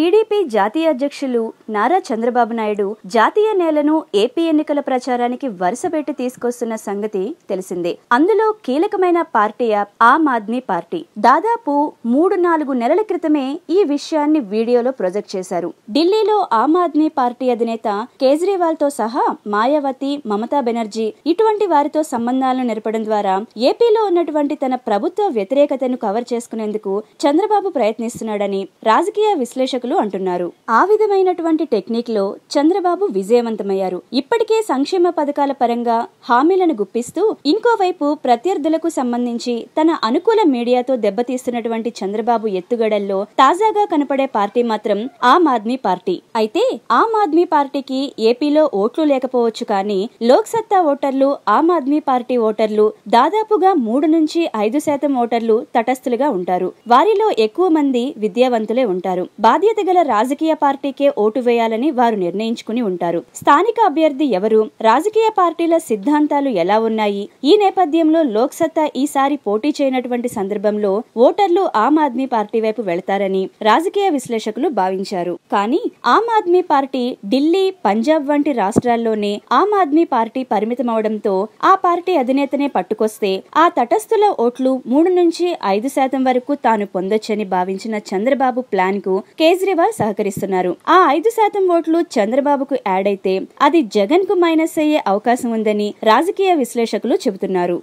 TDP జాతీయ అధ్యక్షులు నారా చంద్రబాబు నాయుడు జాతీయ నేలను ఏపీ ఎన్నికల ప్రచారానికి వరుసపెట్టి తీసుకొస్తున్న సంగతి తెలిసిందే. అందులో కీలకమైన పార్టీ యాప్ ఆమ్ ఆద్మీ పార్టీ. దాదాపు మూడు నాలుగు నెలల క్రితమే ఈ విషయాన్ని వీడియోలో ప్రొజెక్ట్ చేశారు. ఢిల్లీలో ఆమ్ ఆద్మీ పార్టీ అధినేత కేజ్రీవాల్తో సహా మాయావతి మమతా బెనర్జీ ఇటువంటి వారితో సంబంధాలను నెరపడం ద్వారా ఏపీలో ఉన్నటువంటి తన ప్రభుత్వ వ్యతిరేకతను కవర్ చేసుకునేందుకు చంద్రబాబు ప్రయత్నిస్తున్నాడని రాజకీయ విశ్లేషకులు అంటున్నారు. ఆ విధమైనటువంటి టెక్నిక్లో చంద్రబాబు విజయవంతమయ్యారు. ఇప్పటికే సంక్షేమ పథకాల పరంగా హామీలను గుప్పిస్తూ ఇంకోవైపు ప్రత్యర్థులకు సంబంధించి తన అనుకూల మీడియాతో దెబ్బతీస్తున్నటువంటి చంద్రబాబు ఎత్తుగడల్లో తాజాగా కనపడే పార్టీ మాత్రం ఆమ్ ఆద్మీ పార్టీ. అయితే ఆమ్ ఆద్మీ పార్టీకి ఏపీలో ఓట్లు లేకపోవచ్చు కానీ లోక్ సత్తా ఓటర్లు ఆమ్ ఆద్మీ పార్టీ ఓటర్లు దాదాపుగా మూడు నుంచి ఐదు శాతం ఓటర్లు తటస్థులుగా ఉంటారు. వారిలో ఎక్కువ మంది విద్యావంతులే ఉంటారు. బాధ్యత గల రాజకీయ పార్టీకే ఓటు వేయాలని వారు నిర్ణయించుకుని ఉంటారు. స్థానిక అభ్యర్థి ఎవరు? రాజకీయ పార్టీల సిద్ధాంతాలు ఎలా ఉన్నాయి? ఈ నేపథ్యంలో లోక్సత్తా ఈసారి పోటీ చేయనటువంటి సందర్భంలో ఓటర్లు ఆమ్ ఆద్మీ పార్టీ వైపు వెళతారని రాజకీయ విశ్లేషకులు భావించారు. కానీ ఆమ్ ఆద్మీ పార్టీ ఢిల్లీ పంజాబ్ వంటి రాష్ట్రాల్లోనే ఆమ్ ఆద్మీ పార్టీ పరిమితమవడంతో ఆ పార్టీ అధినేతనే పట్టుకొస్తే ఆ తటస్థుల ఓట్లు మూడు నుంచి ఐదు శాతం వరకు తాను పొందొచ్చని భావించిన చంద్రబాబు ప్లాన్కు కేజ్రీవాల్ సహకరిస్తున్నారు. ఆ ఐదు శాతం ఓట్లు చంద్రబాబుకు యాడ్ అయితే అది జగన్కు మైనస్ అయ్యే అవకాశం ఉందని రాజకీయ విశ్లేషకులు చెబుతున్నారు.